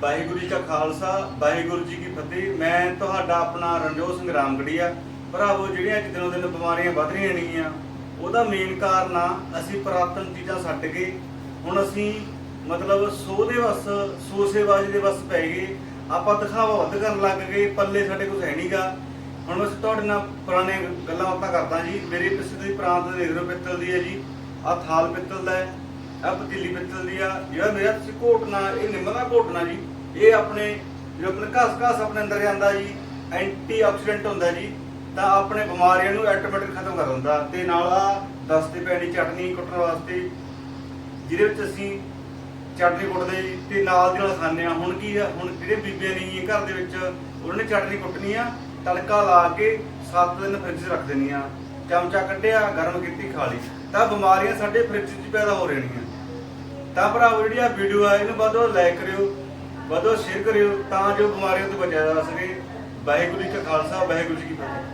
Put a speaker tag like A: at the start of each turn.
A: ਵਾਹਿਗੁਰੂ ਜੀ ਕਾ ਖਾਲਸਾ, ਵਾਹਿਗੁਰੂ ਜੀ ਕੀ ਫਤਿਹ। ਮੈਂ ਤੁਹਾਡਾ ਆਪਣਾ ਰਣਜੋਤ ਸਿੰਘ ਰਾਮਗੜੀਆ। ਭਰਾਵੋ, ਜਿਹੜੀਆਂ ਅੱਜ ਦਿਨੋਂ ਦਿਨ ਬਿਮਾਰੀਆਂ ਵੱਧ ਰਹੀਆਂ ਨੇਗੀਆਂ, ਉਹਦਾ ਮੇਨ ਕਾਰਨ ਆ, ਅਸੀਂ ਪੁਰਾਤਨ ਚੀਜ਼ਾਂ ਛੱਡ ਕੇ ਹੁਣ ਅਸੀਂ ਮਤਲਬ ਸੋ ਦੇ ਵਸ ਸੋਸੇਬਾਜ਼ੀ ਦੇ ਵਸ ਪੈ ਗਏ। ਆਪਾਂ ਦਿਖਾਵਾ ਵੱਧ ਕਰਨ ਲੱਗ ਗਏ, ਪੱਲੇ ਸਾਡੇ ਕੋਲ ਹੈ ਨਹੀਂਗਾ। ਹੁਣ ਮੈਂ ਤੁਹਾਡੇ ਨਾਲ ਪੁਰਾਣੇ ਗੱਲਾਂ ਬਾਤਾਂ ਕਰਦਾ ਜੀ। ਮੇਰੇ ਪਿੱਛੇ ਦੀ ਪ੍ਰਾਂਤ ਦੇਖ ਰਹੇ ਪਿੱਤਲ ਦੀ ਹੈ ਜੀ। ਆਹ ਥਾਲ ਪਿੱਤਲ ਦਾ ਹੈ। ਆ ਪਤੀਲੀ ਪਿੱਤਲ ਦੀ ਆ। ਜਿਹੜਾ ਮੇਰਾ ਤੁਸੀਂ ਘੋਟਣਾ ਇਹ ਨਿੰਮ ਦਾ ਘੋਟਣਾ ਜੀ, ਇਹ ਆਪਣੇ ਜੋ ਆਪਣੇ ਘਸ ਘਸ ਆਪਣੇ ਅੰਦਰ ਜਾਂਦਾ ਜੀ ਐਂਟੀ ਆਕਸੀਡੈਂਟ ਹੁੰਦਾ ਜੀ, ਤਾਂ ਆਪਣੇ ਬਿਮਾਰੀਆਂ ਨੂੰ ਆਟੋਮੈਟਿਕ ਖਤਮ ਕਰ ਦਿੰਦਾ। ਤੇ ਨਾਲ ਆ ਦਸਤੇ ਪੈਣੀ ਚਟਨੀ ਕੁੱਟਣ ਵਾਸਤੇ, ਜਿਹਦੇ ਵਿੱਚ ਅਸੀਂ ਚਟਨੀ ਕੁੱਟਦੇ ਜੀ, ਤੇ ਨਾਲ ਦੀ ਨਾਲ ਖਾਂਦੇ ਆ। ਹੁਣ ਕੀ ਆ, ਹੁਣ ਜਿਹੜੇ ਬੀਬੀਆਂ ਨੇ ਘਰ ਦੇ ਵਿੱਚ, ਉਹਨਾਂ ਨੇ ਚਟਨੀ ਕੁੱਟਣੀ ਆ, ਤੜਕਾ ਲਾ ਕੇ 7 ਦਿਨ ਫ੍ਰਿਜ 'ਚ ਰੱਖ ਦੇਣੀ ਆ। ਚਮਚਾ ਕੱਢਿਆ, ਗਰਮ ਕੀਤੀ, ਖਾ ਲਈ। ਤਾਂ ਬਿਮਾਰੀਆਂ ਸਾਡੇ ਫ੍ਰਿਜ 'ਚ ਪੈਦਾ ਹੋ ਰਹੀਆਂ। ਤਾਂ ਭਰਾਵੋ, ਜਿਹੜੀ ਆ ਵੀਡੀਓ ਆ, ਇਹਨੂੰ ਵੱਧ ਤੋਂ ਲਾਈਕ ਕਰਿਓ, ਵੱਧ ਤੋਂ ਸ਼ੇਅਰ ਕਰਿਓ, ਤਾਂ ਜੋ ਬਿਮਾਰੀਆਂ ਤੋਂ ਬਚਿਆ ਜਾ ਸਕੇ। ਵਾਹਿਗੁਰੂ ਜੀ ਕਾ ਖਾਲਸਾ, ਵਾਹਿਗੁਰੂ ਜੀ ਕੀ ਫਤਿਹ।